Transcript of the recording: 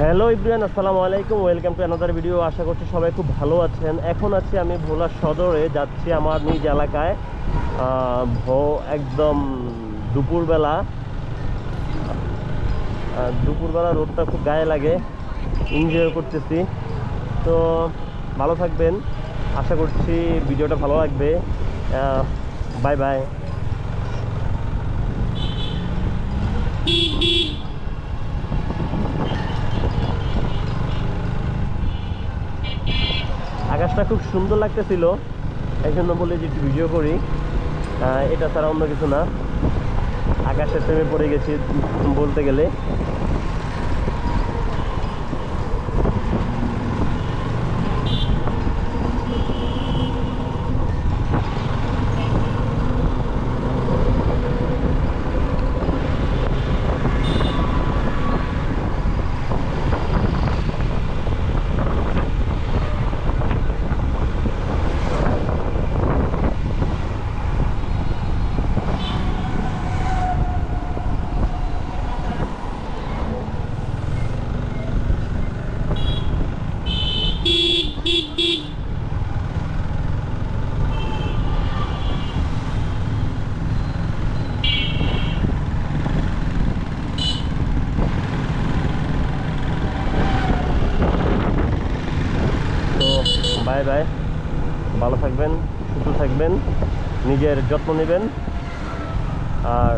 Hello ইব্রিয়ান, আসসালামু আলাইকুম, welcome to another video আশা করছি সবাই খুব ভালো আছেন। এখন আছি আমি ভোলা সদরে, যাচ্ছি আমার নিজ এলাকায়। ভো, একদম দুপুরবেলা। দুপুরবেলা রোডটা খুব গায়ে লাগে। এনজয় করতেছি। তো ভালো থাকবেন। আশা করছি ভিডিওটা ভালো লাগবে। বাই বাই আকাশটা খুব সুন্দর লাগতেছিল। এই জন্য বলে যে একটু ভিডিও করি। এটা ছাড়া অন্য কিছু না। আকাশের প্রেমে পড়ে গেছি বলতে গেলে তো বাই বাই। ভালো থাকবেন সুস্থ থাকবেন নিজের যত্ন নেবেন। আর